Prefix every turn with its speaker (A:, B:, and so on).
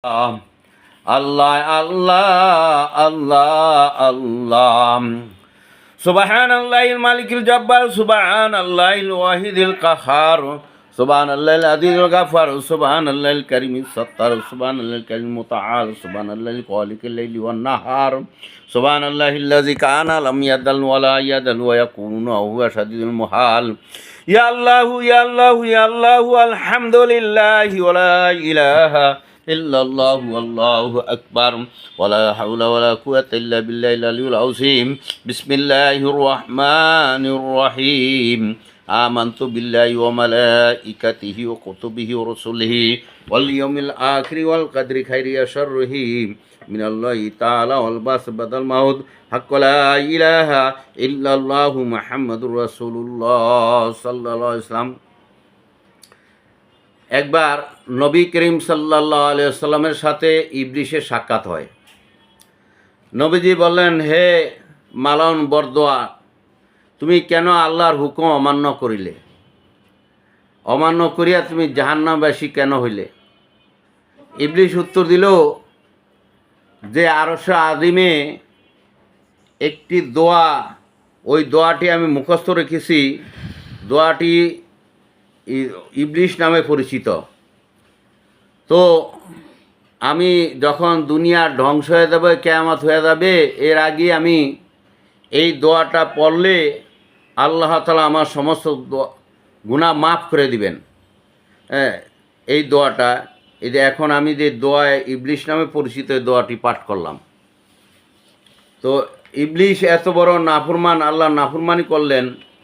A: আল্লাহ আল্লাহ আল্লাহ আল্লাহ। সুবাহান আল্লাহিল মালিকিল জব্বার সুবাহান আল্লাহিল ওয়াহিদিল কাহার সুবাহান আল্লাহিল আদিল গাফার সুবাহান আল্লাহিল করিমিল সত্তার সুবাহান আল্লাহিল করিম মুতাআল সুবাহান আল্লাহিল খালিকিল লাইলি ওয়ান নাহার সুবাহান আল্লাহিল্লাযী কানা লাম ইয়াদাল ওয়ালা ইয়াদাল ওয়া ইয়াকুনু হুয়া শাদীদুল মুহাল। ইয়া আল্লাহু ইয়া আল্লাহু ইয়া আল্লাহু, আলহামদুলিল্লাহি ওয়ালা ইলাহা إلا الله والله أكبر ولا حول ولا قوة إلا بالله العلي العظيم بسم الله الرحمن الرحيم آمنت بالله وملائكته وكتبه ورسله واليوم الآخر والقدر خير شره من الله تعالى والباس بعد الموت حق لا إله إلا الله محمد رسول الله صلى الله عليه وسلم একবার নবী করিম সাল্লাহ আলিয়াল্লামের সাথে ইবলিশের সাক্ষাৎ হয়। নবীজি বললেন, হে মালন বরদোয়া, তুমি কেন আল্লাহর হুকুম অমান্য করিলে? অমান্য করিয়া তুমি জাহান্নামবাসী কেন হইলে? ইবলিশ উত্তর দিল যে, আরশ আদিমে একটি দোয়া, ওই দোয়াটি আমি মুখস্থ রেখেছি। দোয়াটি ইবলিশ নামে পরিচিত। তো আমি যখন দুনিয়ার ধ্বংস হয়ে যাবে, কেয়ামত হয়ে যাবে, এর আগে আমি এই দোয়াটা পড়লে আল্লাহ তালা আমার সমস্ত গুনাহ মাফ করে দিবেন। হ্যাঁ এই দোয়াটা, এই যে এখন আমি যে দোয়ায় ইবলিশ নামে পরিচিত এই দোয়াটি পাঠ করলাম। তো ইবলিশ এত বড় নাফরমান, আল্লাহ নাফরমানি করলেন